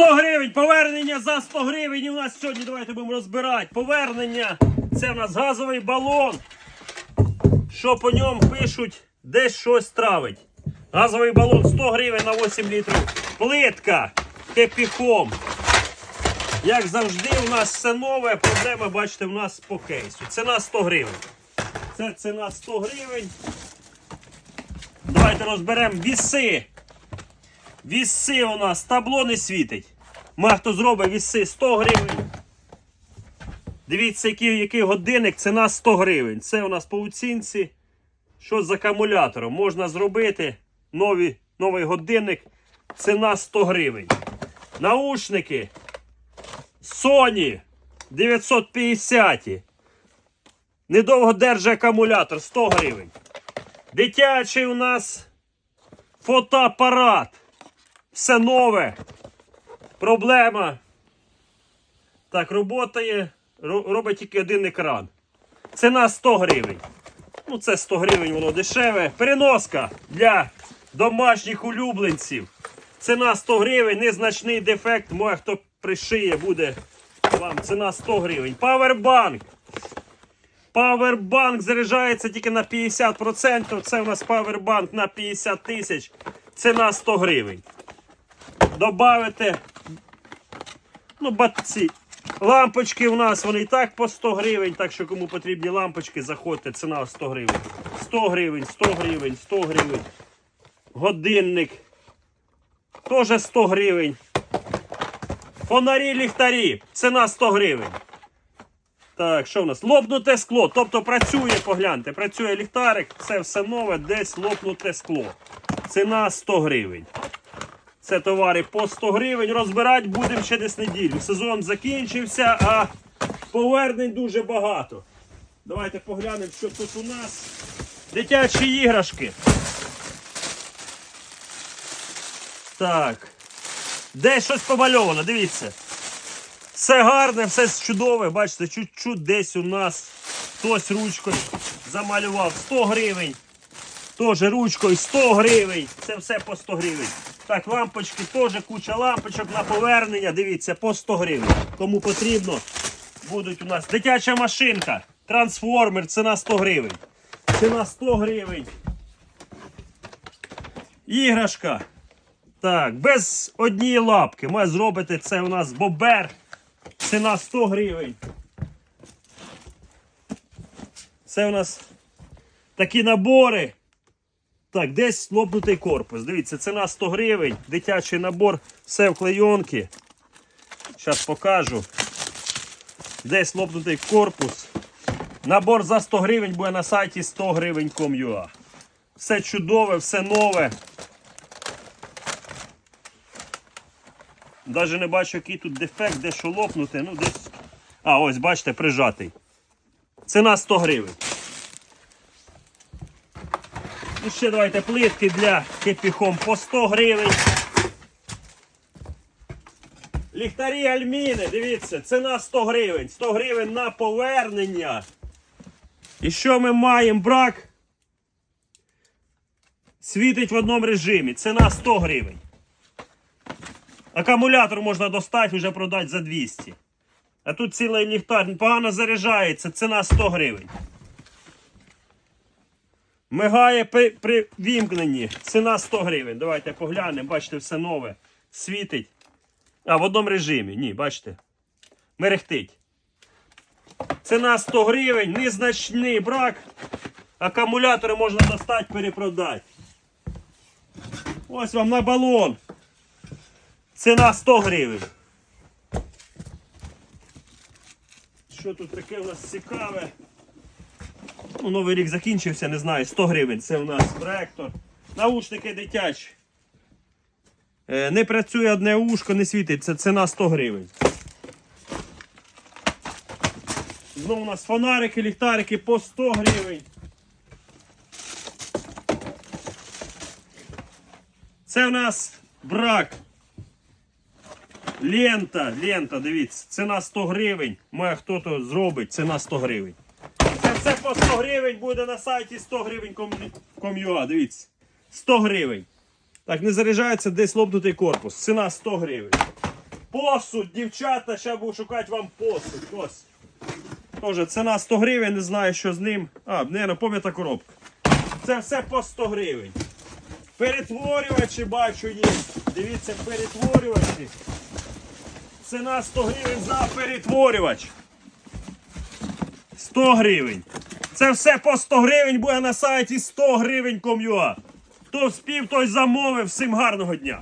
100 гривень, повернення за 100 гривень. І у нас сьогодні давайте будемо розбирати. Повернення. Це в нас газовий балон. Що по ньому пишуть, десь щось травить. Газовий балон 100 гривень на 8 літрів. Плитка кепіхом. Як завжди, у нас все нове. Проблема, бачите, у нас по кейсу. Ціна 100 гривень. Це ціна 100 гривень. Давайте розберемо віси. Віси у нас табло не світить. Ма хто зробить віси 100 гривень. Дивіться, який, який годинник, ціна 100 гривень. Це у нас по оцінці. Що з акумулятором? Можна зробити нові, новий годинник. Ціна 100 гривень. Наушники Sony 950. Недовго держить акумулятор 100 гривень. Дитячий у нас фотоапарат. Все нове. Проблема. Так, роботає. ро- Робить тільки один екран. Ціна 100 гривень. Ну, це 100 гривень, воно дешеве. Переноска для домашніх улюбленців. Ціна 100 гривень, незначний дефект. Може, хто пришиє, буде вам. Ціна 100 гривень. Павербанк. Павербанк заряджається тільки на 50%. Це у нас павербанк на 50 тисяч. Ціна 100 гривень. Добавити. Ну, батці. Лампочки у нас вони і так по 100 гривень. Так що кому потрібні лампочки, заходьте. Ціна 100 гривень. 100 гривень, 100 гривень, 100 гривень. Годинник. Теж 100 гривень. Фонарі ліхтарі. Ціна 100 гривень. Так, що в нас? Лопнуте скло. Тобто працює, погляньте, працює ліхтарик, це все нове, десь лопнуте скло. Ціна 100 гривень. Це товари по 100 гривень. Розбирати будемо ще десь неділю. Сезон закінчився, а повернень дуже багато. Давайте поглянемо, що тут у нас. Дитячі іграшки. Так. Десь щось помальовано, дивіться. Все гарне, все чудове. Бачите, чуть-чуть десь у нас хтось ручкою замалював 100 гривень. Теж ручкою 100 гривень. Це все по 100 гривень. Так, лампочки, теж куча лампочок на повернення. Дивіться, по 100 гривень. Кому потрібно, будуть у нас дитяча машинка, трансформер, ціна 100 гривень. Ціна 100 гривень. Іграшка. Так, без однієї лапки. Ми зробити це у нас бобер. Ціна 100 гривень. Це у нас такі набори. Так, десь лопнутий корпус. Дивіться, ціна 100 гривень. Дитячий набор, все в клейонки. Зараз покажу. Десь лопнутий корпус. Набор за 100 гривень буде на сайті 100 гривень.com.ua. Все чудове, все нове. Даже не бачу, який тут дефект, де що лопнути. Ну, десь. А, ось, бачите, прижатий. Ціна 100 гривень. І ще давайте плитки для кепіхом по 100 гривень. Ліхтарі альміни, дивіться, ціна 100 гривень. 100 гривень на повернення. І що ми маємо? Брак світить в одному режимі. Ціна 100 гривень. Акумулятор можна достати, вже продати за 200. А тут цілий ліхтар погано заряджається, ціна 100 гривень. Мигає при, при вімкненні, ціна 100 гривень. Давайте поглянемо, бачите, все нове. Світить. А, в одному режимі. Ні, бачите. Мерехтить. Ціна 100 гривень, незначний брак. Акумулятори можна достати, перепродати. Ось вам на балон. Ціна 100 гривень. Що тут таке у нас цікаве? Ну, Новий рік закінчився, не знаю, 100 гривень. Це у нас проектор. Наушники дитячі. Е, не працює одне ушко, не світить, це ціна 100 гривень. Знову у нас фонарики, ліхтарики по 100 гривень. Це у нас брак. Лента, лента, дивіться, ціна 100 гривень. Має хто-то зробить, ціна 100 гривень. Це по 100 гривень буде на сайті 100 гривень ком.ua, дивіться. 100 гривень. Так, не заряджається десь лопнутий корпус. Ціна 100 гривень. Посуд, дівчата, ще буду шукати вам посуд. Ось. Тоже ціна 100 гривень, не знаю, що з ним. А, не, пом'ята коробка. Це все по 100 гривень. Перетворювачі бачу є. Дивіться, перетворювачі. Ціна 100 гривень за перетворювач. 100 гривень. Це все по 100 гривень буде на сайті 100 гривень ком'юа. Хто спів, той замовив. Всім гарного дня.